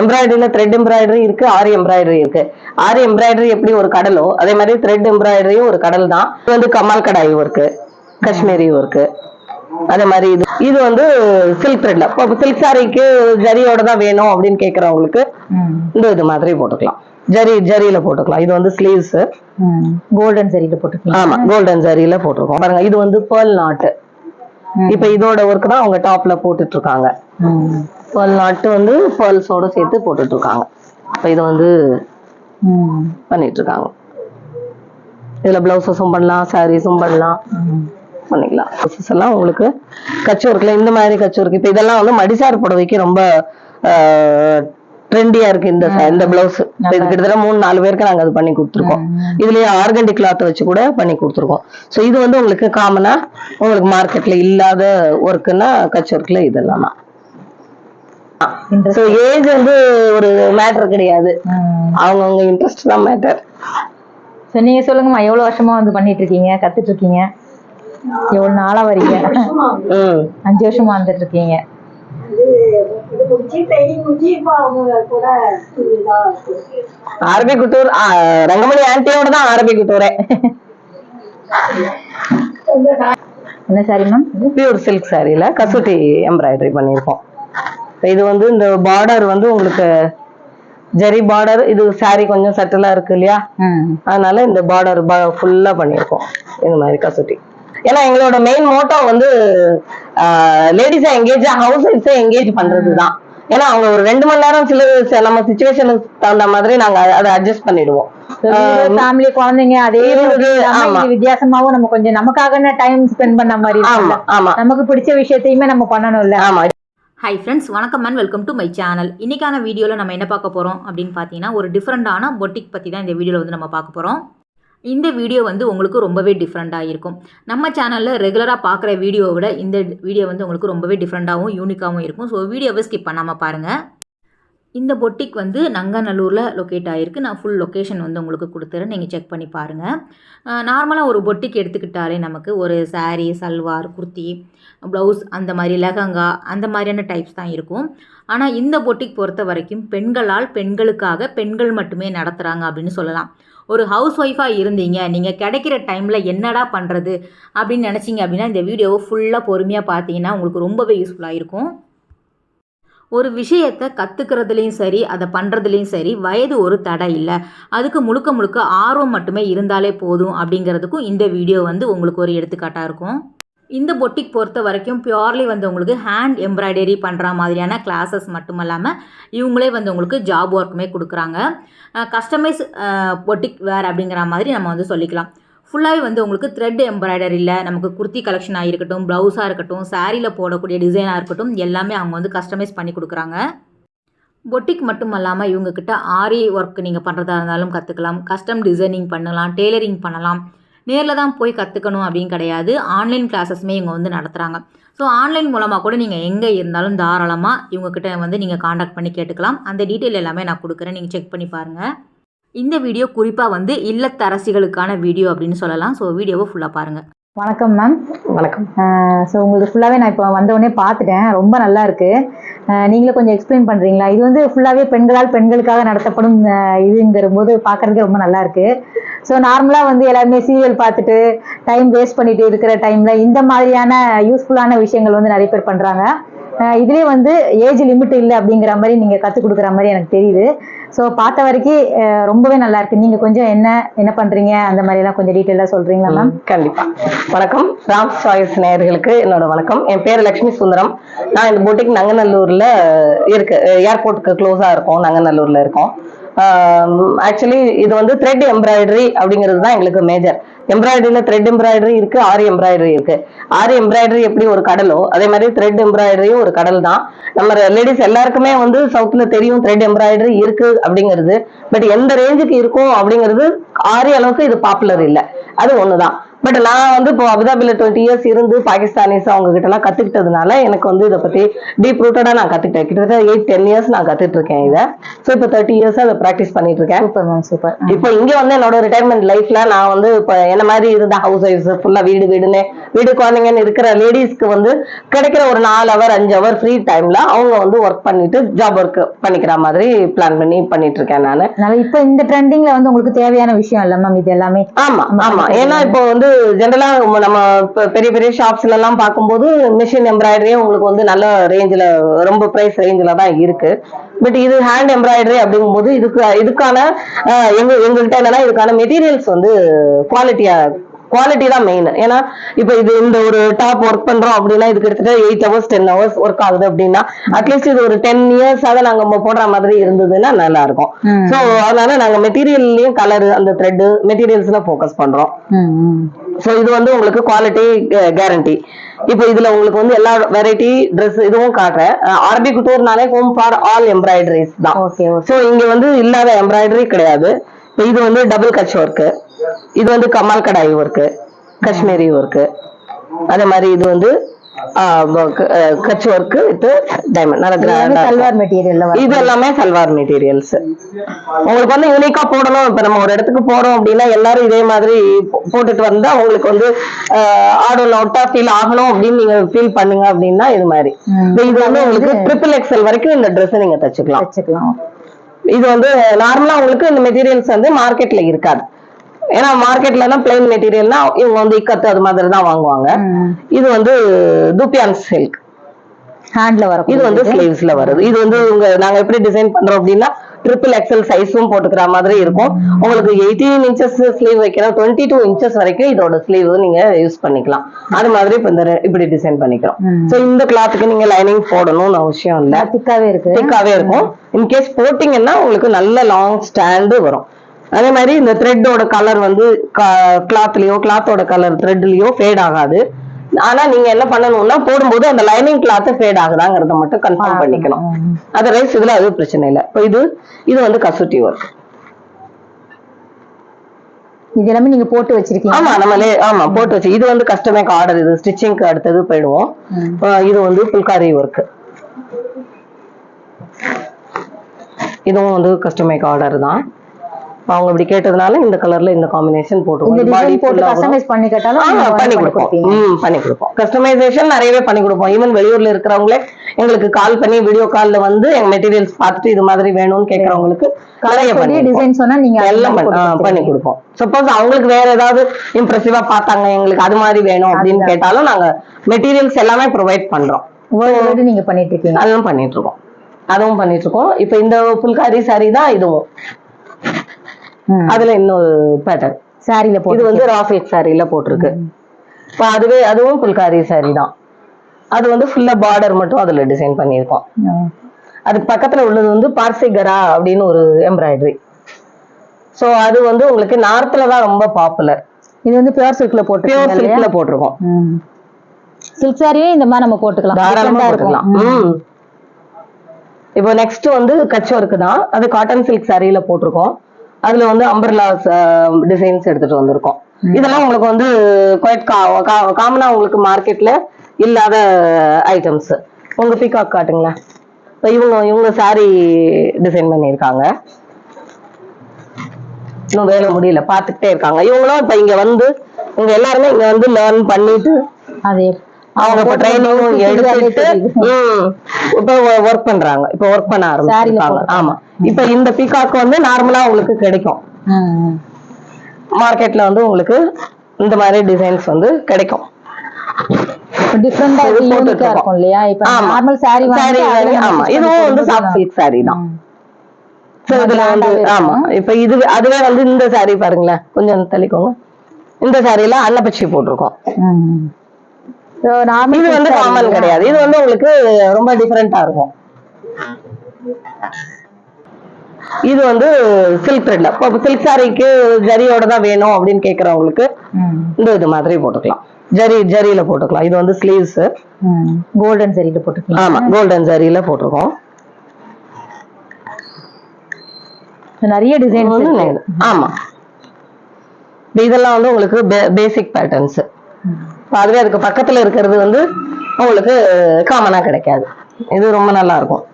எம்ப்ராய்டரியில thread embroidery இருக்கு ஆரி embroidery இருக்கு. ஆரி embroidery எப்படி ஒரு கடலோ அதே மாதிரி த்ரெட் எம்ப்ராய்டரியும் ஒரு கடல் தான். இது வந்து கமால் கடாய் ஒர்க்கு காஷ்மீரி ஒர்க்கு அதே மாதிரி இது இது வந்து சில்க் த்ரெட்ல இப்போ சில்க் சாரிக்கு ஜரியோட தான் வேணும் அப்படின்னு கேட்கறவங்களுக்கு இந்த இது மாதிரி போட்டுக்கலாம். ஜரி ஜரியில போட்டுக்கலாம். இது வந்து ஸ்லீவ்ஸ் கோல்டன் சரியில போட்டுக்கலாம். ஆமா கோல்டன் ஜரியில போட்டிருக்கோம். பாருங்க இது வந்து பேர்ல் நாட்டு. இப்ப இதோட ஒர்க் தான் அவங்க டாப்ல போட்டுட்டு இருக்காங்க பேர்ல் நாட்டு வந்து பேர்ல்ஸோட சேர்த்து போட்டுட்டு இருக்காங்க இப்ப இது வந்து பண்ணிட்டு இருக்காங்க இதுல பிளவுஸஸும் பண்ணலாம் சாரீஸும் பண்ணலாம். பண்ணிக்கலாம். Blouses எல்லாம் உங்களுக்கு கச்சு ஒர்க்ல இந்த மாதிரி கச்சு ஒர்க் இப்ப இதெல்லாம் வந்து மடிசார் புடவைக்கு ரொம்ப ட்ரெண்டியா இருக்கு இந்த இந்த பிளவுஸ் இது கிட்டத்தட்ட மூணு நாலு பேருக்கு நாங்க அது பண்ணி கொடுத்துருக்கோம். இதுலயே ஆர்கண்டி கிளாத் வச்சு கூட பண்ணி கொடுத்துருக்கோம். சோ இது வந்து உங்களுக்கு காமனா உங்களுக்கு மார்க்கெட்ல இல்லாத ஒர்க்குன்னா கச்சு ஒர்க்ல இதெல்லாம்? Interest. ஸோ ஏஜ் வந்து ஒரு மேட்டர் கிடையாது. அவங்கவுங்க இன்ட்ரெஸ்ட் தான் மேட்டர் சரி நீங்க சொல்லுங்கம்மா எவ்வளவு வருஷமா வந்து பண்ணிட்டு இருக்கீங்க? கத்துட்டு இருக்கீங்க? எவ்வளவு நாளா வரீங்க? அஞ்சு வருஷமா வந்துட்டு இருக்கீங்க. அரபி குட்டூர் ரங்கமணி ஆன்ட்டியோட தான் அரபி குட்டூரே என்ன சாரி மேம் பியூர் சில்க் சாரியில கசூட்டி எம்ப்ராய்டரி பண்ணியிருக்கோம். இது வந்து இந்த பார்டர் வந்து உங்களுக்கு ஜரி பார்டர் இது saree கொஞ்சம் சட்டலா இருக்கு இல்லையா? அதனால இந்த பார்டர் ஃபுல்லா பண்ணியிருக்கோம். இந்த மாதிரி கசூட்டி. ஏன்னா எங்களோட மெயின் மோட்டோ வந்து லேடிஸை எங்கேஜ் ஹவுஸ் ஒய்ஃப்ஸை எங்கேஜ் பண்றது தான் ஏன்னா அவங்க ஒரு ரெண்டு மணி நேரம் சில சில நம்ம சுச்சுவேஷனுக்கு தகுந்த மாதிரி நாங்க அத- அட்ஜஸ்ட் பண்ணிடுவோம். ஃபேமிலி குழந்தைங்க அதே வித்தியாசமாவும் நம்ம கொஞ்சம் நமக்காக டைம் ஸ்பெண்ட் பண்ண மாதிரி நமக்கு பிடிச்ச விஷயத்தையுமே நம்ம பண்ணணும்ல. ஆமா. ஹாய் ஃப்ரெண்ட்ஸ் வணக்கம் and welcome to my channel இன்றைக்கான வீடியோவில் நம்ம என்ன பார்க்க போகிறோம் அப்படின்னு பார்த்தீங்கன்னா ஒரு டிஃப்ரெண்ட்டான பொட்டிக் பற்றி தான் இந்த வீடியோவில் வந்து நம்ம பார்க்க போகிறோம் இந்த வீடியோ வந்து உங்களுக்கு ரொம்பவே டிஃப்ரெண்ட்டாக இருக்கும் நம்ம சேனலில் ரெகுலராக பார்க்குற வீடியோவை விட இந்த வீடியோ வந்து உங்களுக்கு ரொம்பவே டிஃப்ரெண்ட்டாகவும் யூனிக்காகவும் இருக்கும். ஸோ வீடியோவை ஸ்கிப் பண்ணாமல் பாருங்கள் இந்த பொட்டிக் வந்து நங்கநல்லூரில் லொக்கேட் ஆகிருக்கு நான் ஃபுல் லொக்கேஷன் வந்து உங்களுக்கு கொடுத்துறேன். நீங்கள் செக் பண்ணி பாருங்கள் நார்மலாக ஒரு பொட்டிக் எடுத்துக்கிட்டாலே நமக்கு ஒரு சாரீ சல்வார் குர்த்தி ப்ளவுஸ் அந்த மாதிரி லெஹங்கா அந்த மாதிரியான டைப்ஸ் தான் இருக்கும். ஆனால் இந்த பொட்டிக் பொறுத்த வரைக்கும் பெண்களால் பெண்களுக்காக பெண்கள் மட்டுமே நடத்துகிறாங்க அப்படின்னு சொல்லலாம். ஒரு ஹவுஸ் ஒய்ஃபாக இருந்தீங்க நீங்கள் கிடைக்கிற டைமில் என்னடா பண்ணுறது அப்படின்னு நினச்சிங்க அப்படின்னா இந்த வீடியோவை ஃபுல்லாக பொறுமையாக பார்த்தீங்கன்னா உங்களுக்கு ரொம்பவே யூஸ்ஃபுல்லாக இருக்கும் ஒரு விஷயத்தை கற்றுக்கிறதுலையும் சரி அதை பண்ணுறதுலையும் சரி வயது ஒரு தடை இல்லை. அதுக்கு முழுக்க முழுக்க ஆர்வம் மட்டுமே இருந்தாலே போதும் அப்படிங்கிறதுக்கும் இந்த வீடியோ வந்து உங்களுக்கு ஒரு எடுத்துக்காட்டாக இருக்கும். இந்த பொட்டிக் பொறுத்த வரைக்கும் பியூர்லி வந்து உங்களுக்கு ஹேண்ட் எம்ப்ராய்டரி பண்ணுற மாதிரியான கிளாஸஸ் மட்டும் இல்லாமல் இவங்களே வந்து உங்களுக்கு ஜாப் ஒர்க்குமே கொடுக்குறாங்க. கஸ்டமைஸ் பொட்டிக் வேர் அப்படிங்கிற மாதிரி நம்ம வந்து சொல்லிக்கலாம். ஃபுல்லாகவே வந்து உங்களுக்கு த்ரெட் எம்ப்ராய்டரியில் நமக்கு குர்த்தி கலெக்ஷனாக இருக்கட்டும் ப்ளவுஸாக இருக்கட்டும் சாரியில் போடக்கூடிய டிசைனாக இருக்கட்டும் எல்லாமே அவங்க வந்து கஸ்டமைஸ் பண்ணி கொடுக்குறாங்க. பொட்டிக் மட்டும் இல்லாமல் இவங்கக்கிட்ட ஆரி ஒர்க் நீங்கள் பண்ணுறதா இருந்தாலும் கற்றுக்கலாம் கஸ்டம் டிசைனிங் பண்ணலாம் டெய்லரிங் பண்ணலாம். நேரில் தான் போய் கற்றுக்கணும் அப்படின்னு கிடையாது. ஆன்லைன் கிளாஸஸ்மே இவங்க வந்து நடத்துகிறாங்க ஸோ ஆன்லைன் மூலமாக கூட நீங்கள் எங்கே இருந்தாலும் தாராளமாக இவங்கக்கிட்ட வந்து நீங்கள் காண்டாக்ட் பண்ணி கேட்டுக்கலாம். அந்த டீட்டெயில் எல்லாமே நான் கொடுக்குறேன். நீங்கள் செக் பண்ணி பாருங்கள் இந்த வீடியோ குறிப்பாக வந்து இல்லத்தரசிகளுக்கான வீடியோ அப்படின்னு சொல்லலாம். ஸோ வீடியோவை ஃபுல்லாக பாருங்கள் வணக்கம் மேம் வணக்கம். ஸோ உங்களுக்கு ஃபுல்லாகவே நான் இப்போ வந்த உடனே பார்த்துட்டேன். ரொம்ப நல்லா இருக்கு. அஹ் நீங்களே கொஞ்சம் எக்ஸ்பிளைன் பண்ணுறீங்களா இது வந்து ஃபுல்லாகவே பெண்களால் பெண்களுக்காக நடத்தப்படும் இதுங்கிற போது பார்க்கறதுக்கு ரொம்ப நல்லா இருக்கு. ஸோ நார்மலாக வந்து எல்லாருமே சீரியல் பார்த்துட்டு டைம் வேஸ்ட் பண்ணிட்டு இருக்கிற டைமில் இந்த மாதிரியான யூஸ்ஃபுல்லான விஷயங்கள் வந்து நிறைய பேர் பண்ணுறாங்க இதுலேயே வந்து ஏஜ் லிமிட் இல்லை அப்படிங்கிற மாதிரி நீங்கள் கற்றுக் கொடுக்குற மாதிரி எனக்கு தெரியுது. ஸோ பார்த்த வரைக்கும் ரொம்பவே நல்லா இருக்கு. நீங்கள் கொஞ்சம் என்ன என்ன பண்ணுறீங்க அந்த மாதிரிலாம் கொஞ்சம் டீட்டெயிலாக சொல்கிறீங்களா மேம் கண்டிப்பா. வணக்கம். ராம் சாய்ஸ் நேயர்களுக்கு என்னோட வணக்கம். என் பேர் லட்சுமி சுந்தரம். நான் இந்த போட்டிக் நங்கநல்லூர்ல இருக்கு. ஏர்போர்ட்டுக்கு க்ளோஸா இருக்கோம். நங்கநல்லூர்ல இருக்கோம். ஆக்சுவலி இது வந்து த்ரெட் எம்ப்ராய்டரி அப்படிங்கிறது தான் எங்களுக்கு மேஜர் எம்ப்ராய்டரியில் த்ரெட் எம்ப்ராய்டரி இருக்கு ஆரி எம்ப்ராய்டரி இருக்கு. ஆரி எம்ப்ராய்டரி எப்படி ஒரு கடலோ அதே மாதிரி த்ரெட் எம்ப்ராய்டரியும் ஒரு கடல் தான் நம்ம லேடிஸ் எல்லாருக்குமே வந்து சவுத்தில் தெரியும் த்ரெட் எம்ப்ராய்டரி இருக்கு அப்படிங்கிறது. பட் எந்த ரேஞ்சுக்கு இருக்கும் அப்படிங்கிறது ஆரி அளவுக்கு இது பாப்புலர் இல்லை. அது ஒன்று தான் பட் நான் வந்து இப்போ அபுதாபில டுவெண்ட்டி இயர்ஸ் இருந்து பாகிஸ்தானிஸ் அவங்க கிட்ட எல்லாம் கத்துக்கிட்டதுனால எனக்கு வந்து இதை பத்தி டீப் ரூட்டடா நான் கத்துக்கிட்டேன். கிட்டத்தட்ட எயிட் டென் இயர்ஸ் நான் கத்துட்டு இருக்கேன் இதை. ஸோ இப்போ தேர்ட்டி இயர்ஸ் அதை ப்ராக்டிஸ் பண்ணிட்டு இருக்கேன் சூப்பர் மேம் சூப்பர் இப்போ இங்க வந்து என்னோட ரிட்டையர்மெண்ட் லைஃப்ல நான் வந்து இப்போ என்ன மாதிரி இருந்த ஹவுஸ் ஒய்ஃப்ஸ் ஃபுல்லா வீடு வீடுன்னு வீடு குழந்தைங்கன்னு இருக்கிற லேடிஸ்க்கு வந்து கிடைக்கிற ஒரு நாலு ஹவர் அஞ்சு ஹவர் ஃப்ரீ டைம்ல அவங்க வந்து ஒர்க் பண்ணிட்டு ஜாப் ஒர்க் பண்ணிக்கிற மாதிரி பிளான் பண்ணி பண்ணிட்டு இருக்கேன் நான் இப்ப இந்த ட்ரெண்டிங்ல வந்து உங்களுக்கு தேவையான விஷயம் இல்ல மேம் இது எல்லாமே? ஆமா ஆமா. ஏன்னா இப்போ வந்து ஜென்ரலா நம்ம பெரிய பெரிய ஷாப்ஸ்ல எல்லாம் பார்க்கும்போது மிஷின் எம்ப்ராய்டரியே உங்களுக்கு வந்து நல்ல ரேஞ்சில ரொம்ப பிரைஸ் ரேஞ்சில தான் இருக்கு பட் இது ஹேண்ட் எம்ப்ராய்டரி அப்படிங்கும்போது இதுக்கு இதுக்கான எங்க எங்கள்கிட்ட என்னன்னா இதுக்கான மெட்டீரியல்ஸ் வந்து குவாலிட்டியா குவாலிட்டி தான் மெயின் ஏன்னா இப்போ இது இந்த ஒரு டாப் ஒர்க் பண்றோம் அப்படின்னா இது கிட்டத்தட்ட eight hours ten hours work ஆகுது அப்படின்னா அட்லீஸ்ட் இது ஒரு டென் இயர்ஸாக நாங்க நம்ம போடுற மாதிரி இருந்ததுன்னா நல்லா இருக்கும். ஸோ அதனால நாங்க மெட்டீரியல்லையும் கலர் அந்த த்ரெட் மெட்டீரியல்ஸ்ல ஃபோக்கஸ் பண்றோம். ஸோ இது வந்து உங்களுக்கு குவாலிட்டி கேரண்டி இப்போ இதுல உங்களுக்கு வந்து எல்லா வெரைட்டி Dress இதுவும் காட்டுறேன். அரபி குட்டூர்னாலே ஹோம் ஃபார் ஆல் எம்ப்ராய்டரிஸ் தான். ஸோ இங்க வந்து இல்லாத எம்ப்ராய்டரி கிடையாது. இது வந்து டபுள் கச் ஒர்க்கு இது வந்து கமால் கடாய் ஒர்க்கு காஷ்மீரி ஒர்க்கு அதே மாதிரி இது வந்து கச் ஒர்க்கு வித் டைமண்ட் நல்ல கிராண்டா சல்வார் மெட்டீரியல்ல வரும் இது எல்லாமே சல்வார் மெட்டீரியல்ஸ் உங்களுக்கு வந்து யூனிக்கா போடணும். இப்ப நம்ம ஒரு இடத்துக்கு போறோம் அப்படின்னா எல்லாரும் இதே மாதிரி போட்டுட்டு வந்தா உங்களுக்கு வந்து ஆடோன் அவுட்டா ஃபீல் ஆகணும் அப்படின்னு நீங்க ஃபீல் பண்ணுங்க அப்படின்னா இது மாதிரி. இது வந்து உங்களுக்கு ட்ரிபிள் எக்ஸல் வரைக்கும் இந்த Dress நீங்க தச்சுக்கலாம். இது வந்து நார்மலா உங்களுக்கு இந்த மெட்டீரியல்ஸ் வந்து மார்க்கெட்ல இருக்காது. ஏன்னா மார்க்கெட்ல தான் பிளைன் மெட்டீரியல்னா இவங்க வந்து இக்கத்து அது மாதிரி தான் வாங்குவாங்க. இது வந்து துப்பியான் சில்க் ஹேண்ட்ல வரும் இது வந்து ஸ்லீவ்ஸ்ல வருது. இது வந்து உங்க நாங்க எப்படி டிசைன் பண்றோம் அப்படின்னா ட்ரிபிள் எக்ஸல் சைஸும் போட்டுக்கிற மாதிரி இருக்கும். உங்களுக்கு எயிட்டீன் இன்ச்சஸ் ஸ்லீவ் வைக்கிறோம் டுவெண்ட்டி டூ இன்ச்சஸ் வரைக்கும் இதோட ஸ்லீவ் நீங்க யூஸ் பண்ணிக்கலாம். அது மாதிரி இப்ப இந்த இப்படி டிசைன் பண்ணிக்கிறோம். சோ இந்த கிளாத்துக்கு நீங்க லைனிங் போடணும்னு அவசியம் இல்ல. திக்காவே இருக்கு. திக்காவே இருக்கும். இன்கேஸ் போட்டீங்கன்னா உங்களுக்கு நல்ல லாங் ஸ்டாண்டு வரும். அதே மாதிரி இந்த த்ரெட்டோட கலர் வந்து கிளாத்லயோ கிளாத்தோட கலர் த்ரெட்லயோ ஃபேட் ஆகாது. ஆனா நீங்க என்ன பண்ணணும்னா போடும்போது அந்த லைனிங் கிளாத் ஃபேட் ஆகுதாங்கிறத மட்டும் கன்ஃபார்ம் பண்ணிக்கணும். அதர்வைஸ் இதுல அது பிரச்சனை இல்லை. இப்போ இது இது வந்து கசுட்டி ஒர்க் இது எல்லாமே நீங்க போட்டு வச்சிருக்கீங்க ஆமா நம்மளே ஆமா போட்டு வச்சு இது வந்து கஸ்டமேக் ஆர்டர் இது ஸ்டிச்சிங்க்கு அடுத்தது போயிடுவோம். இது வந்து புல்காரி ஒர்க் இதுவும் வந்து கஸ்டமேக் ஆர்டர் தான். அவங்க இப்படி கேட்டதுனால இந்த கலர்ல இந்த காம்பினேஷன் போட்டு கஸ்டமைஸ் பண்ணி கேட்டாலும் பண்ணி கொடுப்போம். பண்ணி கொடுப்போம். கஸ்டமைசேஷன் நிறையவே பண்ணி கொடுப்போம். ஈவன் வெளியூர்ல இருக்கிறவங்களே எங்களுக்கு கால் பண்ணி வீடியோ கால்ல வந்து எங்க மெட்டீரியல்ஸ் பார்த்துட்டு இது மாதிரி வேணும்னு பண்ணி டிசைன் சொன்னா நீங்க எல்லாம் பண்ணி- கொடுப்போம். சப்போஸ் அவங்களுக்கு வேற ஏதாவது இம்ப்ரெசிவா பார்த்தாங்க எங்களுக்கு அது மாதிரி வேணும் அப்படின்னு கேட்டாலும் நாங்க மெட்டீரியல்ஸ் எல்லாமே ப்ரொவைட் பண்றோம். நீங்க பண்ணிட்டு இருக்கீங்க. அதுவும் பண்ணிட்டு இருக்கோம். அதுவும் பண்ணிட்டு இருக்கோம். இப்போ இந்த புல்காரி சாரி தான் இதுவும். அதுல இன்னொரு பேட்டர்ன் சாரில இது வந்து ராஃபிக் சாரில போட்டிருக்கு. இப்போ அதுவே அதுவும் புல்காரி சாரி தான். அது வந்து ஃபுல்லா பார்டர் மட்டும் அதுல டிசைன் பண்ணியிருக்கோம். அதுக்கு பக்கத்துல உள்ளது வந்து பார்சிகரா அப்படின்னு ஒரு எம்ப்ராய்டரி சோ அது வந்து உங்களுக்கு நார்த்ல தான் ரொம்ப பாப்புலர் இது வந்து பியூர் சில்க்ல பியூர் போட்டு சில்க்ல போட்டிருக்கோம். சில்க் சாரியே இந்த மாதிரி நம்ம போட்டுக்கலாம். தாராளமா Different ஆ இருக்கும். போட்டுக்கலாம். ம். இப்போ நெக்ஸ்ட் வந்து கச் ஒர்க் தான். அது காட்டன் சில்க் சாரியில போட்டிருக்கோம். அதுல வந்து அம்பர்லா டிசைன்ஸ் எடுத்துட்டு வந்திருக்கோம். இதெல்லாம் உங்களுக்கு வந்து குவைட் காமனா உங்களுக்கு மார்க்கெட்ல இல்லாத ஐட்டம்ஸ் உங்க பீகாக் காட்டுங்களேன் இப்போ இவங்க இவங்க சாரி டிசைன் பண்ணியிருக்காங்க. இன்னும் வேலை முடியல பார்த்துக்கிட்டே இருக்காங்க. இவங்களும் இப்ப இங்க வந்து இவங்க எல்லாருமே இங்க வந்து லேர்ன் பண்ணிட்டு அது அவங்க இப்ப ட்ரைனிங் எடுத்துட்டு இப்ப ஒர்க் பண்றாங்க. இப்ப ஒர்க் பண்ண ஆரம்பிச்சிருக்காங்க. ஆமா. இப்ப இந்த பீகாக் வந்து நார்மலா உங்களுக்கு கிடைக்கும். மார்க்கெட்ல வந்து உங்களுக்கு இந்த மாதிரி டிசைன்ஸ் வந்து கிடைக்கும். டிஃப்ரெண்டா இது போட்டுட்டு யூனிக்கா இருக்கோம். இருக்கும் இல்லையா? இப்ப. நார்மல் சாரி சாரி ஆமா. இதுவும் வந்து சாஃப்ட் சில்க் சாரி தான். So, இதுல வந்து ஆமா. இப்ப இது அதுவே வந்து இந்த சாரி பாருங்களேன். கொஞ்சம் தள்ளிக்கோங்க. இந்த சாரில அன்னப்பச்சி போட்டிருக்கோம். இது வந்து காமன் கிடையாது. இது வந்து உங்களுக்கு ரொம்ப டிஃபரெண்டா இருக்கும். இது வந்து சில்க் த்ரெட்ல இப்போ சில்க் சாரிக்கு ஜரியோட தான் வேணும் அப்படின்னு கேக்குறவங்களுக்கு இந்த இது மாதிரி போட்டுக்கலாம். ஜரி ஜரியில போட்டுக்கலாம். இது வந்து ஸ்லீவ்ஸ் கோல்டன் சரியில போட்டுக்கலாம். ஆமா கோல்டன் ஜரியில போட்டிருக்கோம். நிறைய டிசைன்ஸ் ஆமா. இதெல்லாம் வந்து உங்களுக்கு பேசிக் பேட்டர்ன்ஸ் அதுவே அதுக்கு பக்கத்துல இருக்கிறது வந்து உங்களுக்கு காமனா கிடைக்காது. இது ரொம்ப நல்லா இருக்கும்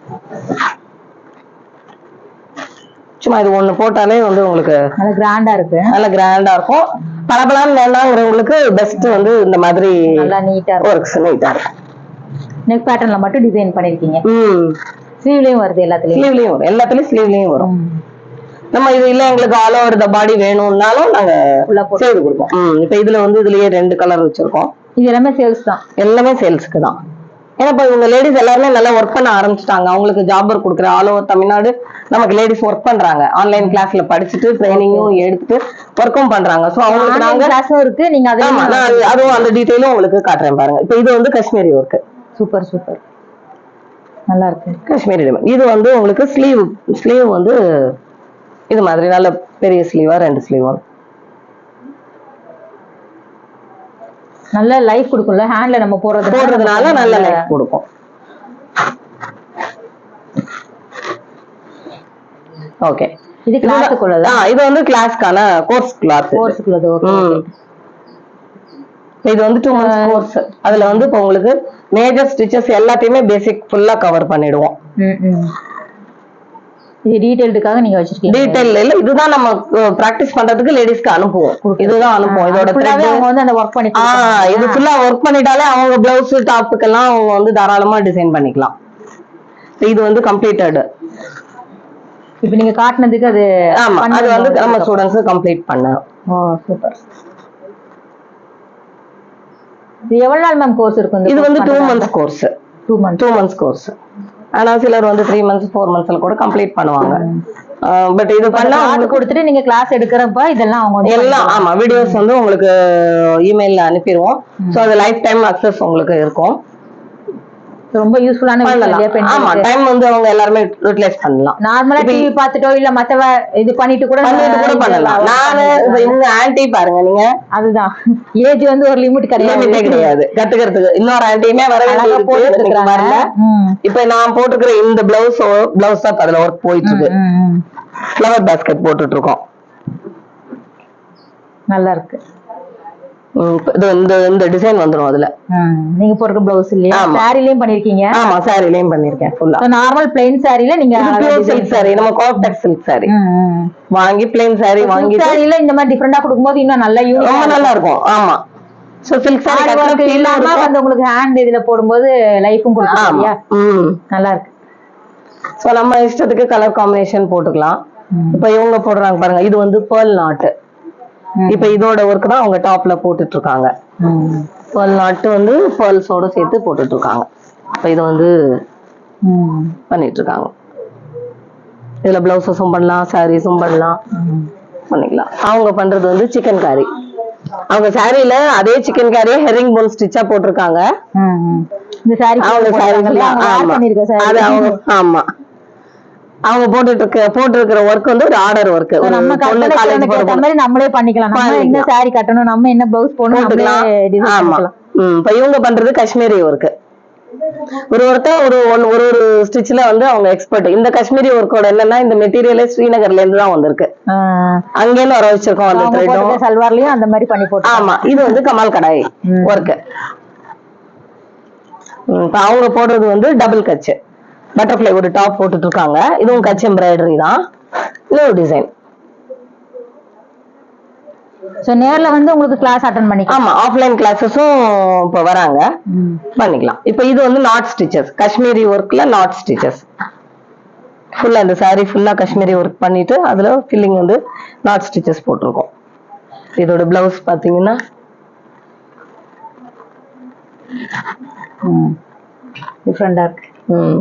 சும்மா இது ஒண்ணு போட்டாலே வந்து உங்களுக்கு நல்லா கிராண்டா இருக்கு. நல்ல கிராண்டா இருக்கும். பளபளன்னு வேண்டாங்கிறவங்களுக்கு பெஸ்ட் வந்து இந்த மாதிரி நல்லா நீட்டா இருக்கு ஒர்க்ஸ் நீட்டா இருக்கும். நெக் பேட்டர்ன்ல மட்டும் டிசைன் பண்ணிருக்கீங்க. ம். ஸ்லீவ்லயும் வருது எல்லாத்துலயும். ஸ்லீவ்லயும் வரும். எல்லாத்துலயும் ஸ்லீவ்லயும் வரும். நம்ம இது இல்ல எங்களுக்கு ஆல் ஓவர் த பாடி வேணும்னாலும் நாங்க செய்து கொடுப்போம். ம் இப்போ இதுல வந்து இதுலயே ரெண்டு கலர் வச்சிருக்கோம். இது எல்லாமே சேல்ஸ் தான். எல்லாமே சேல்ஸ்க்கு தான். ஏன்னா இப்போ இவங்க லேடிஸ் எல்லாருமே நல்லா ஒர்க் பண்ண ஆரம்பிச்சிட்டாங்க. அவங்களுக்கு ஜாப் ஒர்க் கொடுக்குற ஆல் ஓவர் தமிழ்நாடு நமக்கு லேடிஸ் ஒர்க் பண்றாங்க. ஆன்லைன் கிளாஸ்ல படிச்சுட்டு ட்ரைனிங்கும் எடுத்துட்டு ஒர்க்கும் பண்றாங்க. ஸோ அவங்களுக்கு நாங்க கிளாஸும் இருக்கு. நீங்க நான் அது- அதுவும் அந்த டீட்டெயிலும் உங்களுக்கு காட்டுறேன் பாருங்க. இப்போ இது வந்து காஷ்மீரி ஒர்க் சூப்பர் சூப்பர் நல்லா இருக்கு. காஷ்மீரி இது வந்து உங்களுக்கு ஸ்லீவ் ஸ்லீவ் வந்து இது மாதிரி நல்ல பெரிய ஸ்லீவா ரெண்டு ஸ்லீவ் நல்ல லைஃப் கொடுக்கும்ல? ஹேண்ட்ல நம்ம போடுறது போடுறதுனால நல்ல லைஃப் கொடுக்கும். ஓகே இது கிளாஸுக்குள்ளது ஆ இது வந்து கிளாஸ்க்கான கோர்ஸ் கிளாஸ் கோர்ஸுக்குள்ளது ஓகே ம். இது வந்து டூ மந்த்ஸ் கோர்ஸ் அதுல வந்து இப்போ உங்களுக்கு மேஜர் ஸ்டிச்சஸ் எல்லாத்தையுமே பேசிக் ஃபுல்லா கவர் பண்ணிடுவோம். இது டீடைல்டுக்காக நீங்க வச்சிருக்கீங்க. டீடைல் இல்ல இதுதான் நம்ம பிராக்டிஸ் பண்றதுக்கு லேடிஸ்க்கு அனுப்புவோம். இதுதான் அனுப்புவோம். இதோட அவங்க வந்து அந்த ஒர்க் பண்ணி இது ஃபுல்லா ஒர்க் பண்ணிட்டாலே அவங்க பிளவுஸ் டாப்புக்கெல்லாம் அவங்க வந்து தாராளமா டிசைன் பண்ணிக்கலாம். இது வந்து கம்ப்ளீட்டட் இப்போ நீங்க காட்டுனதுக்கு அது ஆமா அது வந்து நம்ம ஸ்டூடெண்ட்ஸ் கம்ப்ளீட் பண்ண. ஓ சூப்பர் இது எவ்வளவு நாள் மேம் கோர்ஸ் இருக்கும் இது வந்து two months course two months two months course ஆனா சிலர் வந்து த்ரீ மந்த்ஸ் ஃபோர் மந்த்ஸ்ல கூட கம்ப்ளீட் பண்ணுவாங்க. பட் இது பண்ணா கார்டு கொடுத்துட்டு நீங்க கிளாஸ் எடுக்கிறப்ப இதெல்லாம் அவங்க எல்லாம் ஆமா வீடியோஸ் வந்து உங்களுக்கு இமெயில்ல அனுப்பிடுவோம். சோ அது லைஃப் டைம் அக்சஸ் உங்களுக்கு இருக்கும். ரொம்ப யூஸ்ஃபுல்லான ஆமா டைம் வந்து அவங்க எல்லாருமே யூட்டிலைஸ் பண்ணலாம். நார்மலா டிவி பார்த்துட்டோ இல்ல மத்த வே- இது பண்ணிட்டு கூட கூட பண்ணலாம். நானு இப்ப இவங்க ஆன்டி பாருங்க நீங்க. அதுதான். ஏஜ் வந்து ஒரு லிமிட் கிடையாது. கிடையாது. கத்துக்கிறதுக்கு இன்னொரு ஆன்டியுமே வர அழகா வேண்டியது போட்டுட்டு இருக்கு இருக்காங்க. பாருங்க. ம், இப்ப நான் போட்டுக்கிற இந்த பிளவுஸ் பிளவுஸ் தான் அதுல ஒர்க் போயிட்டு இருக்கு. ஃப்ளவர் பாஸ்கெட் போட்டுட்டு இருக்கோம். நல்லா இருக்கு. இது இந்த இந்த டிசைன் வந்துரும் அதுல. நீங்க போடுற பிளவுஸ் இல்லையா. சாரிலயும் பண்ணிருக்கீங்க? ஆமா சாரிலையும் பண்ணிருக்கேன் ஃபுல்லா நார்மல் பிளைன் சாரில நீங்க பியூர் சில்க் சாரி நம்ம காப்டெக் சில்க் சாரி வாங்கி பிளைன் சாரி வாங்கிட்டு சாரில இந்த மாதிரி டிஃபரெண்டா கொடுக்கும்போது இன்னும் நல்லா ரொம்ப யூனிக் நல்லா இருக்கும் ஆமா சோ சில்க் சாரி இல்லாம. வந்து உங்களுக்கு ஹேண்ட் இதுல போடும்போது லைஃபும் கொடுக்கும் இல்லையா? நல்லா இருக்கு சோ நம்ம இஷ்டத்துக்கு கலர் காம்பினேஷன் போட்டுக்கலாம். இப்ப இவங்க போடுறாங்க பாருங்க இது வந்து பேர்ல் நாட்டு. இப்ப இதோட ஒர்க் தான் அவங்க டாப்ல போட்டுட்டு இருக்காங்க. பேர்ல் நாட்டு வந்து பேர்ல்ஸோட சேர்த்து போட்டுட்டு இருக்காங்க இப்ப இது வந்து. பண்ணிட்டு இருக்காங்க இதுல பிளவுசஸும் பண்ணலாம் சாரீஸும் பண்ணலாம். பண்ணிக்கலாம். அவங்க பண்றது வந்து சிக்கன் காரி அவங்க சாரியில அதே சிக்கன் காரியே ஹெரிங் போன் ஸ்டிச்சா போட்டிருக்காங்க. இந்த சாரி அவங்க சாரி ஆமா. அவங்க போட்டுட்டு இருக்க போட்டிருக்கிற ஒர்க் வந்து ஒரு ஆர்டர் ஒர்க் ஒரு நம்ம மாதிரி நம்மளே பண்ணிக்கலாம். நம்ம என்ன. சாரி கட்டணும் நம்ம என்ன பிளவுஸ் போடணும் ஆமா. இப்ப இவங்க பண்றது காஷ்மீரி ஒர்க் ஒரு ஒருத்தர் ஒரு ஒன் ஒரு ஒரு ஸ்டிச்ல வந்து அவங்க எக்ஸ்பர்ட் இந்த காஷ்மீரி ஒர்க்கோட என்னன்னா இந்த மெட்டீரியலே ஸ்ரீநகர்ல இருந்து தான் வந்திருக்கு. ஆ. அங்கேருந்து வர வச்சிருக்கோம் அந்த த்ரெட்டும் சல்வார்லயும் அந்த மாதிரி பண்ணி போட்டு ஆமா இது வந்து கமால் கடாய். ஒர்க் இப்ப அவங்க போடுறது வந்து டபுள் கச்சு. பட்டர்ஃப்ளை ஒரு டாப் போட்டுட்டு இருக்காங்க இதுவும் கச் எம்ப்ராய்டரி தான். இது ஒரு டிசைன் சோ நேர்ல வந்து உங்களுக்கு கிளாஸ் அட்டன் பண்ணிக்கலாம். ஆமா ஆஃப்லைன் கிளாஸஸும் இப்ப வராங்க. பண்ணிக்கலாம். இப்ப இது வந்து நாட் ஸ்டிச்சஸ் காஷ்மீரி ஒர்க்ல நாட் ஸ்டிச்சஸ் ஃபுல்லா இந்த saree ஃபுல்லா காஷ்மீரி ஒர்க் பண்ணிட்டு அதுல ஃபில்லிங் வந்து நாட் ஸ்டிச்சஸ் போட்டிருக்கோம். இதோட பிளவுஸ் பாத்தீங்கன்னா. ம். டிஃப்ரெண்டா இருக்கு. ம்,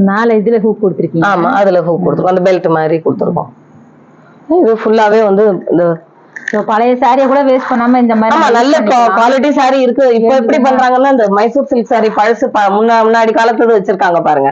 நாலு இதுல ஹூக் கொடுத்துருக்கீங்க ஆமா அதுல ஹூக் கொடுத்துருக்கோம். அந்த பெல்ட் மாதிரி கொடுத்துருக்கோம். இது ஃபுல்லாவே வந்து இந்த பழைய சாரியை கூட வேஸ்ட் பண்ணாம இந்த மாதிரி நல்ல. குவாலிட்டி saree இருக்கு. இப்ப எப்படி பண்றாங்கன்னா இந்த மைசூர் சில்க் saree பழசு முன்னாடி காலத்துல வச்சிருக்காங்க பாருங்க.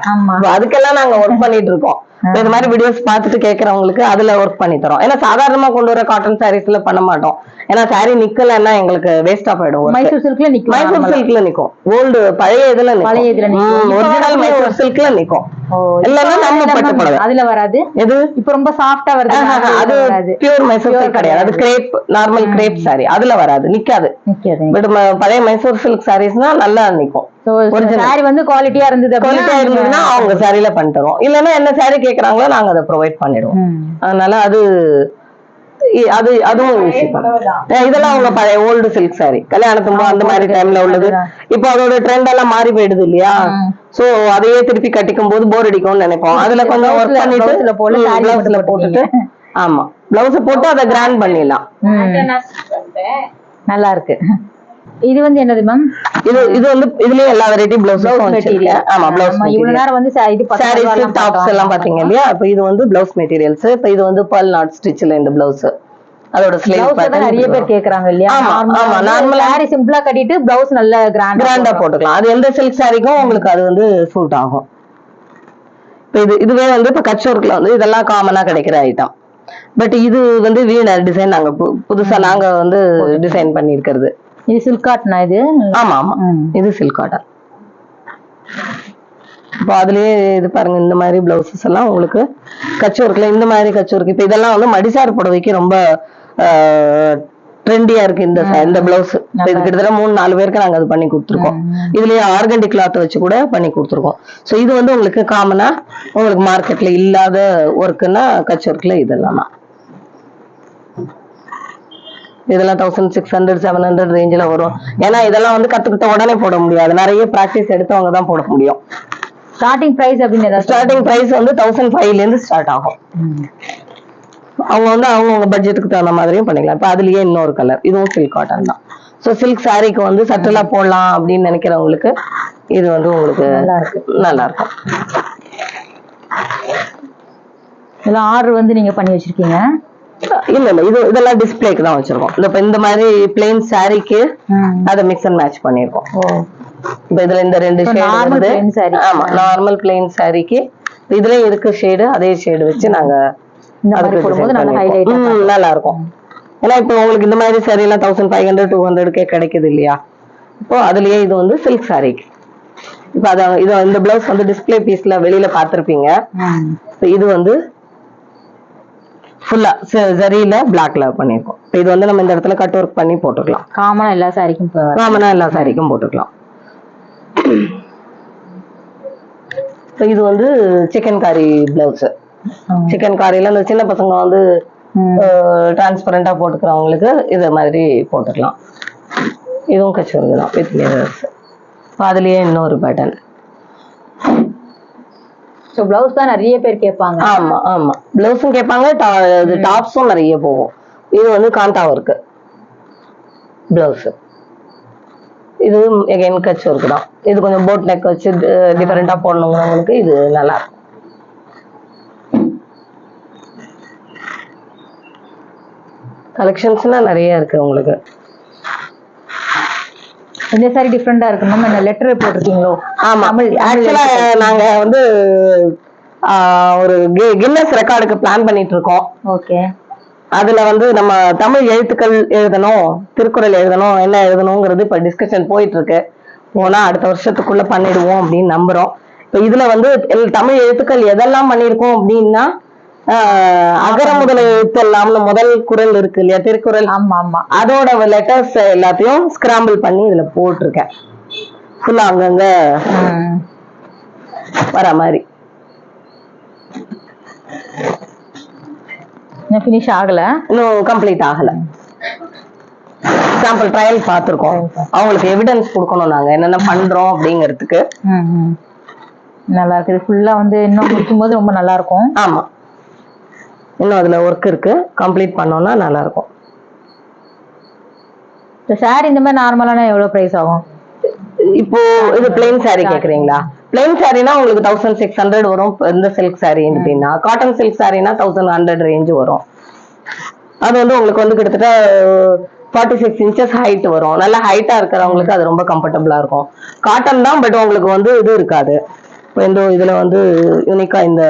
அதுக்கெல்லாம் நாங்க ஒர்க் பண்ணிட்டு இருக்கோம். இந்த மாதிரி வீடியோஸ் பார்த்துட்டு கேக்குறவங்களுக்கு அதுல ஒர்க் பண்ணி தரோம். ஏன்னா சாதாரணமா கொண்டு வர காட்டன் சாரீஸ்ல பண்ண மாட்டோம். ஏன்னா saree நிக்கலன்னா எங்களுக்கு வேஸ்டா போயிடும். மைசூர் சில்க்ல நிக்கும் மைசூர். சில்க்ல நிக்கும். ஓல்டு பழைய இதுல பழைய இதுல நிக்கும். ஒரிஜினல் மைசூர் சில்க்ல நிக்கும். நம்ம அதுல பட்டு நம்ம- புடவை. அதுல வராது? எது? இப்ப ரொம்ப சாஃப்டா வருது அது பியூர் மைசூர் சில்க் கிடையாது. அது கிரேப் நார்மல் கிரேப் saree. அதுல வராது நிக்காது. பட் பழைய மைசூர் சில்க் சாரீஸ்னா நல்லா நிக்கும். சாரி வந்து குவாலிட்டியா இருந்தது குவாலிட்டியா இருந்ததுன்னா அவங்க சாரில பண்ணி தருவோம் இல்லைன்னா என்ன saree கேக்குறாங்களோ நாங்க அதை ப்ரொவைட் பண்ணிடுவோம். அதனால அது அது அதுவும் இதெல்லாம் அவங்க பழைய ஓல்டு சில்க் saree. கல்யாணத்துக்கு முன்பு அந்த மாதிரி டைம்ல உள்ளது. இப்போ அதோட ட்ரெண்ட் எல்லாம் மாறி போயிடுது இல்லையா? சோ அதையே திருப்பி கட்டிக்கும் போது போர் அடிக்கும்னு நினைப்போம். அதுல கொஞ்சம் ஒர்க் பண்ணிட்டு போட்டுட்டு. ஆமா. பிளவுஸ் போட்டு அதை கிராண்ட் பண்ணிடலாம். நல்லா இருக்கு. இது வந்து என்னது மேம் இது இது வந்து இதுலயும் எல்லா வெரைட்டி பிளவுஸும் வச்சிருக்கேன். ஆமா பிளவுஸ் இவ்வளவு நேரம் வந்து இது சாரீஸ் டாப்ஸ். எல்லாம் பாத்தீங்க இல்லையா? இப்ப இது வந்து பிளவுஸ் மெட்டீரியல்ஸ் இப்ப இது வந்து பர்ல் நாட் ஸ்டிச்ல இந்த பிளவுஸ் அதோட ஸ்லீவ் தான் நிறைய பேர் கேக்குறாங்க இல்லையா? ஆமா, ஆ- சாரி சிம்பிளா கட்டிட்டு பிளவுஸ் நல்ல கிராண்ட் கிராண்டா போட்டுக்கலாம். அது எந்த சில்க் சாரிக்கும் உங்களுக்கு அது வந்து சூட் ஆகும். இப்ப இது இதுவே வந்து இப்ப கட்ச் ஒர்க்ல வந்து இதெல்லாம் காமனா கிடைக்கிற ஐட்டம் பட் இது வந்து வீணர் டிசைன் நாங்க புதுசா நாங்க வந்து டிசைன் பண்ணிருக்கிறது இது சில்க் காட்டனா இது? ஆமா ஆமா. இது சில்க் காட்டன் இப்போ அதுலயே இது பாருங்க இந்த மாதிரி பிளவுசஸ் எல்லாம் உங்களுக்கு கட்ச் ஒர்க்ல இந்த மாதிரி கட்ச் ஒர்க் இப்போ இதெல்லாம் வந்து மடிசார் புடவைக்கு ரொம்ப ட்ரெண்டியா இருக்கு இந்த ச- இந்த பிளவுஸ் இது கிட்டத்தட்ட மூணு நாலு பேருக்கு நாங்க அது பண்ணி கொடுத்துருக்கோம். இதுலயே ஆர்கண்டி கிளாத் வச்சு கூட பண்ணி கொடுத்துருக்கோம். ஸோ இது வந்து உங்களுக்கு காமனா உங்களுக்கு மார்க்கெட்ல இல்லாத ஒர்க்குன்னா கட்ச் ஒர்க்ல இதெல்லாம். தான். இதெல்லாம் thousand six hundred seven hundred ரேஞ்சில் வரும். ஏன்னா இதெல்லாம் வந்து கத்துக்கிட்ட உடனே போட முடியாது. நிறைய ப்ராக்டிஸ் எடுத்தவங்க தான் போட முடியும். ஸ்டார்டிங் பிரைஸ் அப்படின்னு ஸ்டார்டிங் பிரைஸ் வந்து தௌசண்ட் ஃபைவ்ல இருந்து ஸ்டார்ட் ஆகும். அவங்க வந்து அவங்கவுங்க பட்ஜெட்டுக்கு தகுந்த மாதிரியும் பண்ணிக்கலாம். இப்போ அதுலயே இன்னொரு கலர் இதுவும் சில்க் காட்டன் தான். ஸோ சில்க் சாரீக்கு வந்து சட்டலா போடலாம் அப்படின்னு நினைக்கிறவங்களுக்கு இது வந்து உங்களுக்கு நல்லா இருக்கு நல்லா இருக்கும் இதெல்லாம் ஆர்டர் வந்து நீங்க பண்ணி வச்சிருக்கீங்க. இல்ல இல்ல இது இதெல்லாம் டிஸ்பிளேக்கு தான் வச்சிருக்கோம். இந்த இப்ப இந்த மாதிரி பிளெயின் சாரீக்கு. அதை மிக்ஸ் அண்ட் மேட்ச் பண்ணிருக்கோம். இப்ப இதுல இந்த ரெண்டு ஷேடு. ஆமா நார்மல் பிளெயின் சாரிக்கு இதுலயும் இருக்கு ஷேடு அதே ஷேடு வச்சு நாங்க நல்ல இருக்கும் ஏன்னா இப்போ உங்களுக்கு இந்த மாதிரி saree எல்லாம் தௌசண்ட் ஃபைவ் ஹண்ட்ரட் டூ ஹண்ட்ரட்கே கிடைக்குது இல்லையா? இப்போ அதுலயே இது வந்து சில்க் சாரிக்கு இப்போ அத இது இந்த பிளவுஸ் வந்து டிஸ்ப்ளே பீஸ்ல வெளியில பார்த்திருப்பீங்க. இப்போ இது வந்து ஃபுல்லா ஜரியில பிளாக்ல பண்ணிருக்கோம். இது வந்து நம்ம இந்த இடத்துல கட் ஒர்க் பண்ணி போட்டுக்கலாம். காமனா எல்லா சாரிக்கும் காமனா எல்லா சாரிக்கும் போட்டுக்கலாம். இது வந்து சிக்கன் காரி பிளவுஸ் சிக்கன் காரியில இந்த சின்ன பசங்க வந்து டிரான்ஸ்பரண்டா போட்டுக்கிறவங்களுக்கு இதை மாதிரி போட்டுக்கலாம். இதுவும் கச்சோருக்கு தான் வித் மிரர்ஸ் அதுலயே இன்னொரு பேட்டர்ன் ஸோ பிளவுஸ் தான் நிறைய பேர் கேட்பாங்க. ஆமா ஆமா. பிளவுஸும் கேட்பாங்க டாப்ஸும் நிறைய போகும். இது வந்து காந்தா ஒர்க்கு பிளவுஸ் இது எகைன் கட்ச் ஒர்க் தான். இது கொஞ்சம் போட் நெக் வச்சு டிஃபரெண்டா போடணுங்கிறவங்களுக்கு இது நல்லா இருக்கும். கலெக்ஷன்ஸ்னா நிறைய இருக்கு உங்களுக்கு. இந்த சாரி டிஃப்ரெண்டா இருக்கு. மேம் என்ன லெட்டர் போட்டிருக்கீங்களோ? ஆமா. தமிழ் ஆக்சுவலா நாங்க வந்து ஒரு கின்னஸ் ரெக்கார்டுக்கு பிளான் பண்ணிட்டு இருக்கோம் ஓகே. அதுல வந்து நம்ம தமிழ் எழுத்துக்கள் எழுதணும் திருக்குறள் எழுதணும் என்ன எழுதணுங்கிறது இப்ப டிஸ்கஷன் போயிட்டு இருக்கு போனா அடுத்த வருஷத்துக்குள்ள பண்ணிடுவோம் அப்படின்னு நம்புறோம். இப்ப இதுல வந்து தமிழ் எழுத்துக்கள் எதெல்லாம் பண்ணியிருக்கோம் அப்படின்னா அகர முதல எழுத்து எல்லாம்னு முதல் குறள் இருக்கு இல்லையா? திருக்குறள். ஆமா ஆமா. அதோட லெட்டர்ஸ் எல்லாத்தையும் ஸ்கிராம்பிள் பண்ணி இதுல போட்டிருக்கேன். ஃபுல்லா அங்கங்க. வர மாதிரி. ஃபினிஷ் ஆகல? இன்னும் கம்ப்ளீட் ஆகல. சாம்பிள் ட்ரையல் பார்த்துருக்கோம். அவங்களுக்கு எவிடன்ஸ் கொடுக்கணும் நாங்க. என்னென்ன பண்றோம் அப்படிங்கிறதுக்கு. நல்லா இருக்கு இது ஃபுல்லா வந்து இன்னும் முடிக்கும் போது ரொம்ப நல்லா இருக்கும். ஆமா. இன்னும் அதுல ஒர்க் இருக்கு. கம்ப்ளீட் பண்ணோம்னா நல்லா இருக்கும் இந்த சாரி இந்த மாதிரி நார்மலான எவ்வளவு பிரைஸ் ஆகும்? இப்போ இது பிளெயின் saree கேக்குறீங்களா? பிளெயின் சாரீனா உங்களுக்கு தௌசண்ட் சிக்ஸ் ஹண்ட்ரட் வரும். இப்ப இந்த சில்க் saree அப்படின்னா காட்டன் சில்க் சாரீனா தௌசண்ட் ஹண்ட்ரட் ரேஞ்ச் வரும். அது வந்து உங்களுக்கு வந்து கிட்டத்தட்ட ஃபார்ட்டி சிக்ஸ் இன்ச்சஸ் ஹைட் வரும். நல்ல ஹைட்டா இருக்கிறவங்களுக்கு அது ரொம்ப கம்ஃபர்டபுளா இருக்கும். காட்டன் தான் பட் உங்களுக்கு வந்து இது இருக்காது. இப்போ இந்த இதுல வந்து யூனிக்கா இந்த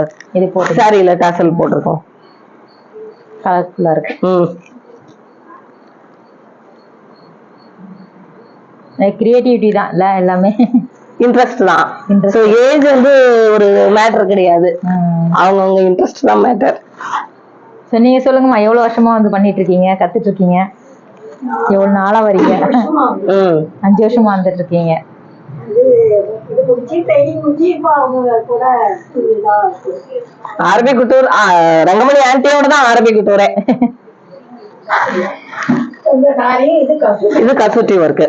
சாரியில டாசல் போட்டிருக்கோம். கலர்ஃபுல்லா இருக்கு. ம். கிரியேட்டிவிட்டி தான் இல்ல எல்லாமே. இன்ட்ரெஸ்ட் தான். ஸோ ஏஜ் வந்து ஒரு மேட்டர் கிடையாது. அவங்கவுங்க இன்ட்ரெஸ்ட் தான் மேட்டர் ஸோ நீங்க சொல்லுங்கம்மா எவ்வளவு வருஷமா வந்து பண்ணிட்டு இருக்கீங்க? கத்துட்டு இருக்கீங்க? எவ்வளவு நாளா வரீங்க? ம். அஞ்சு வருஷமா வந்துட்டு இருக்கீங்க. இது முடிச்சு ட்ரைனிங் முடிச்சு இப்போ அவங்க கூட இதுதான் அரபி குட்டூர் ரங்கமணி ஆன்ட்டியோட தான் அரபி குட்டூரே இது கசு இது கசூட்டி ஒர்க்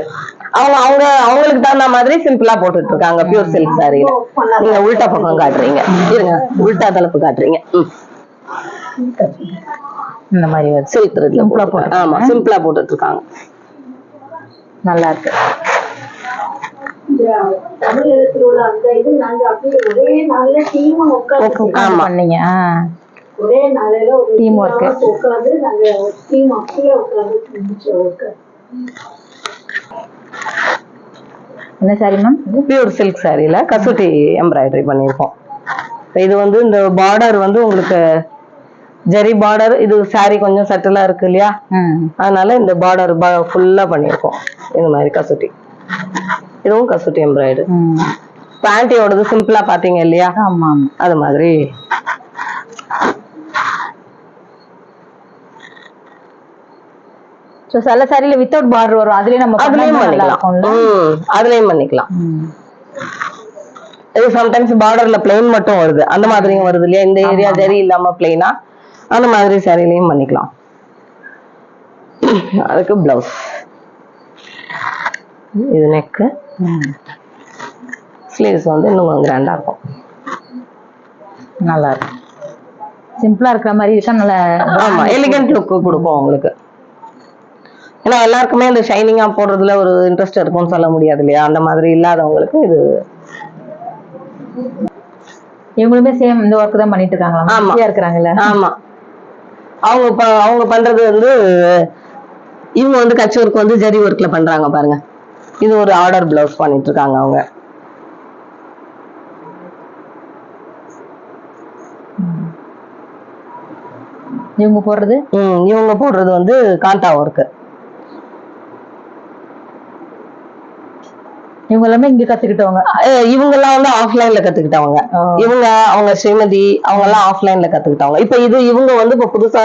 அவங்க அவங்க அவங்களுக்கு தகுந்த மாதிரி சிம்பிளா போட்டுட்டு இருக்காங்க பியூர் சில்க் சாரியில நீங்க உல்டா பக்கம் காட்டுறீங்க. இருங்க உல்டா தலைப்பு காட்டுறீங்க. இந்த மாதிரி சில்க் போட்டு போட்டு ஆமா சிம்பிளா போட்டுட்டு இருக்காங்க நல்லா இருக்கு. இந்த தமிழகத்தில் உள்ள அந்த இது நாங்க அப்படியே ஒரே நாள்ல டீம் உட்காந்து உட்கார்ந்து பண்ணீங்க. ஆ. ஒரே நாளையில ஒரு Team work. உட்காந்து நாங்க டீம் அப்படியே உட்காந்து முடிச்ச ஒர்க் என்ன சாரி மேம் பியூர் சில்க் சாரியில கசூட்டி எம்ப்ராய்டரி பண்ணியிருக்கோம். இது வந்து இந்த பார்டர் வந்து உங்களுக்கு ஜெரி பார்டர் இது saree கொஞ்சம் சட்டிலா இருக்கு இல்லையா? ம். அதனால இந்த பார்டர் ஃபுல்லா பண்ணியிருக்கோம். இந்த மாதிரி கசூட்டி இதுவும் கசூட்டி எம்ப்ராய்டரி ம். பேண்டியோடது சிம்பிளா பாத்தீங்க இல்லையா? ஆமா அது மாதிரி. ஸோ சில சாரியில வித்தவுட் பார்டர் வரும். அதுலயே நம்ம அதுலயும் பண்ணிக்கலாம். அதுலயும் பண்ணிக்கலாம். இது சம்டைம்ஸ் பார்டர்ல பிளெயின் மட்டும் வருது. அந்த மாதிரியும் வருது இல்லையா? இந்த ஏரியா ஜரி இல்லாம பிளெயினா அந்த மாதிரி சாரிலையும் பண்ணிக்கலாம். அதுக்கு பிளவுஸ் இது நெக்கு. ஸ்லீவ்ஸ் வந்து இன்னும் கிராண்டா இருக்கும். நல்லா இருக்கு சிம்பிளா இருக்கிற மாதிரி இருக்கா நல்ல ஆமா எலிகன்ட் லுக் கொடுக்கும் உங்களுக்கு ஏன்னா எல்லாருக்குமே இந்த ஷைனிங்கா போடுறதுல ஒரு இன்ட்ரெஸ்ட் இருக்கும்னு சொல்ல முடியாது இல்லையா? அந்த மாதிரி இல்லாதவங்களுக்கு இது இவங்களுமே சேம் இந்த ஒர்க் தான் பண்ணிட்டு இருக்காங்களா? ஆமா. இருக்கிறாங்கல்ல? ஆமா. அவங்க அவங்க பண்றது வந்து இவங்க வந்து கட்சி ஒர்க் வந்து ஜரி ஒர்க்ல பண்றாங்க பாருங்க. இது ஒரு ஆர்டர் பிளவுஸ் பண்ணிட்டு இருக்காங்க அவங்க. இவங்க போடுறது? ம், இவங்க போடுறது வந்து காந்தா ஒர்க் இவங்க எல்லாமே இங்க கத்துக்கிட்டவங்க? இவங்க எல்லாம் வந்து ஆஃப்லைன்ல கத்துக்கிட்டவங்க. இவங்க அவங்க ஸ்ரீமதி அவங்க எல்லாம் ஆஃப்லைன்ல கத்துக்கிட்டவங்க. இப்ப இது இவங்க வந்து இப்ப புதுசா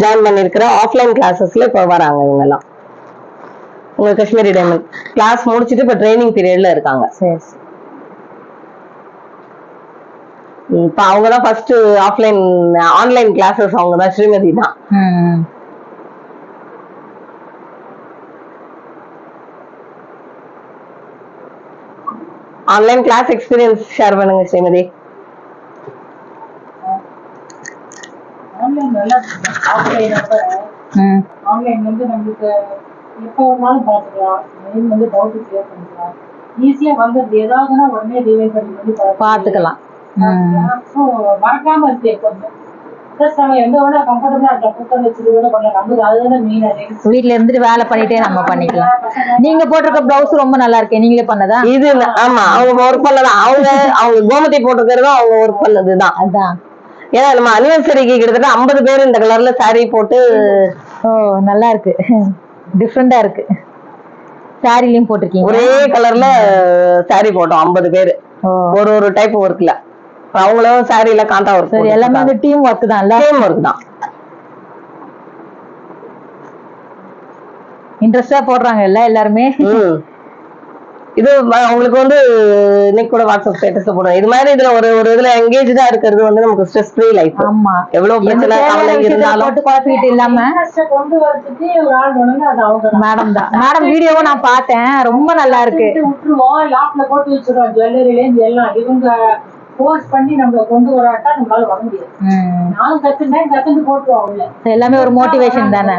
ஜாயின் பண்ணிருக்கிற ஆஃப்லைன் கிளாஸஸ்ல இப்ப வராங்க இவங்க எல்லாம் உங்க காஷ்மீரி டைமண்ட் கிளாஸ் முடிச்சிட்டு இப்ப ட்ரைனிங் பீரியட்ல இருக்காங்க. இப்ப அவங்க தான் ஃபர்ஸ்ட் ஆஃப்லைன் ஆன்லைன் கிளாஸஸ் அவங்க தான் ஸ்ரீமதி தான். ஆன்லைன் கிளாஸ் எக்ஸ்பீரியன்ஸ் ஷேர் பண்ணுங்க ஸ்ரீமதி. ஆன்லைன் நல்லா ஆஃப்லைன் ம். ஆன்லைன் வந்து நம்மளுக்கு எப்போ வேணாலும் பார்த்துக்கலாம் மெயின் வந்து டவுட் கிளியர் பண்ணிக்கலாம் ஈஸியாக வந்துடுது ஏதாவதுன்னா உடனே ரிவைன் பண்ணி பண்ணி பாத்துக்கலாம் ம். ஸோ மறக்காம இருக்கு எப்போதுமே வீட்ல இருந்துட்டு வேலை பண்ணிட்டே நம்ம பண்ணிக்கலாம். நீங்க போட்டிருக்க பிளவுஸ் ரொம்ப நல்லா இருக்கு. நீங்களே பண்ணதா? இது ஆமா. அவங்க ஒர்க் பண்ணலாம் அவங்க அவங்க கோமதி போட்டுக்கிறதும் அவங்க ஒர்க் பண்ணதுதான். அதான். ஏன்னா நம்ம அனிவர்சரிக்கு கிட்டத்தட்ட ஐம்பது பேர் இந்த கலர்ல saree போட்டு ஓ நல்லா இருக்கு. டிஃப்ரெண்டா இருக்கு. சாரிலையும் போட்டிருக்கீங்க ஒரே கலர்ல saree போட்டோம் ஐம்பது பேர். ஒரு ஒரு டைப் ஒர்க்ல அவங்களும் சாரில காந்தா ஒர்க் சரி எல்லாமே வந்து டீம் ஒர்க் தான்ல சேம் ஒர்க் தான். இன்ட்ரெஸ்டா போடுறாங்க இல்ல எல்லாருமே. இது உங்களுக்கு வந்து இன்னைக்கு கூட வாட்ஸ்அப் ஸ்டேட்டஸ் போடுறோம் இது மாதிரி இதுல ஒரு ஒரு இதுல எங்கேஜா இருக்கிறது வந்து நமக்கு ஸ்ட்ரெஸ் ஃப்ரீ லைஃப் ஆமா. எவ்வளவு பிரச்சனை கவலை இருந்தாலும். போட்டு குழப்பிக்கிட்டு இல்லாம. கொண்டு வரதுக்கு ஒரு ஆள் வேணுங்க அது அவங்க மேடம் தான். மேடம் வீடியோவும் நான் பார்த்தேன். ரொம்ப நல்லா இருக்கு. விட்டு விட்டுருவோம். லாப்ல போட்டு வச்சிருவோம் ஜுவல்லரிலேருந்து எல்லாம். இவங்க ஃபோர்ஸ் பண்ணி நம்மள கொண்டு வராட்டா நம்மளால வர முடியாது. ம். நானும் கத்துட்டேன். கத்துட்டு போட்டுருவோம் எல்லாமே ஒரு மோட்டிவேஷன் தானே.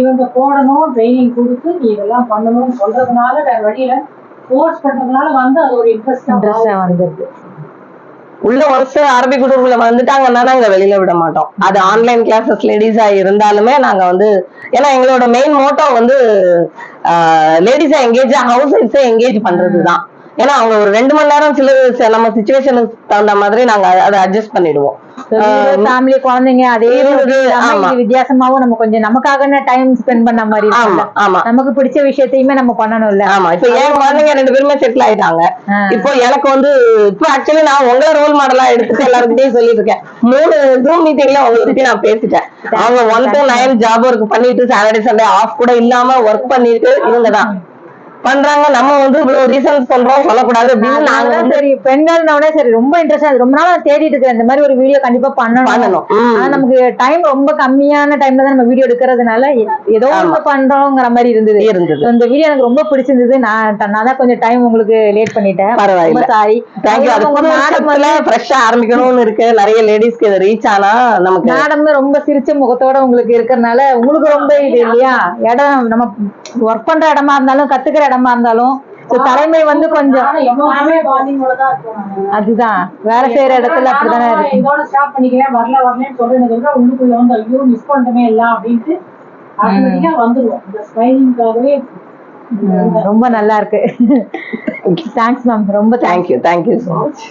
இவங்க போடணும் ட்ரைனிங் கொடுத்து நீ இதெல்லாம் பண்ணணும்னு சொல்றதுனால வேற வழியில ஃபோர்ஸ் பண்றதுனால வந்து அது ஒரு இன்ட்ரெஸ்ட் வந்துருது உள்ள ஒர்க்ஸ் அரபி குடும்பத்துல வந்துட்டாங்கன்னா நாங்க வெளியில விட மாட்டோம். அது ஆன்லைன் கிளாஸஸ் லேடிஸா இருந்தாலுமே நாங்க வந்து ஏன்னா எங்களோட மெயின் மோட்டோ வந்து லேடிஸா எங்கேஜ் ஹவுஸ் ஒய்ஃப்ஸை எங்கேஜ் பண்றதுதான். ஏன்னா அவங்க ஒரு ரெண்டு மணி நேரம் சில நம்ம சுச்சுவேஷனுக்கு தகுந்த மாதிரி நாங்க அத- அட்ஜஸ்ட் பண்ணிடுவோம். ஃபேமிலி குழந்தைங்க அதே வித்தியாசமாவும் நம்ம கொஞ்சம் நமக்காக டைம் ஸ்பெண்ட் பண்ண மாதிரி ஆமா நமக்கு பிடிச்ச விஷயத்தையுமே நம்ம பண்ணணும்ல. ஆமா. இப்ப என் குழந்தைங்க ரெண்டு பேருமே செட்டில் ஆயிட்டாங்க. இப்போ எனக்கு வந்து இப்போ ஆக்சுவலி நான் உங்களை ரோல் மாடலா எடுத்துட்டு எல்லாருக்கிட்டையும் சொல்லிட்டு இருக்கேன். மூணு ஜூம் மீட்டிங்ல உங்களை பத்தி நான் பேசிட்டேன். அவங்க one two nine job work பண்ணிட்டு சாட்டர்டே சண்டே ஆஃப் கூட இல்லாம ஒர்க் பண்ணிட்டு இவங்க தான் பண்றாங்க. நம்ம வந்து இவ்வளவு ரீசன் சொல்றோம் சொல்லக்கூடாது அப்படின்னு நாங்க சரி பெண்கள்னோட சரி ரொம்ப இன்ட்ரெஸ்ட் ரொம்ப நாளா தேடிட்டு இருக்கேன். இந்த மாதிரி ஒரு வீடியோ கண்டிப்பா பண்ணணும். பண்ணணும். ஆனா நமக்கு டைம் ரொம்ப கம்மியான டைம்ல தான் நம்ம வீடியோ எடுக்கிறதுனால ஏதோ ஒண்ணு பண்றோங்கிற மாதிரி இருந்தது. இருந்தது. இந்த வீடியோ எனக்கு ரொம்ப பிடிச்சிருந்தது. நான் நான் தான் கொஞ்சம் டைம் உங்களுக்கு லேட் பண்ணிட்டேன். பரவாயில்ல. சாரி வருஷத்துல ஃப்ரெஷ்ஷா ஆரம்பிக்கணும்னு இருக்கு. நிறைய லேடிஸ்க்கு இது ரீச் ஆனா நமக்கு மேடம் ரொம்ப சிரிச்ச முகத்தோட உங்களுக்கு இருக்கறனால உங்களுக்கு ரொம்ப இது இல்லையா? இடம் நம்ம ஒர்க் பண்ற இடமா இருந்தாலும் கத்துக்கிற இடமா இருந்தாலும் தலைமை வந்து கொஞ்சம். அதுதான். வேலை செய்யற இடத்துல அப்படித்தானே நான் இருக்கு. இதோட ஸ்டாப் பண்ணிக்கிறேன் வரல வரலன்னு சொல்றேன். விட உள்ளுக்குள்ள வந்து ஐயோ மிஸ் பண்ணிட்டோமே எல்லாம் அப்படின்ட்டு ஆட்டோமேட்டிக்கா வந்துருவோம். இந்த ஸ்மைலிங்காகவே ம், ரொம்ப நல்லா இருக்கு. தேங்க்ஸ் மேம் ரொம்ப thank you thank you so much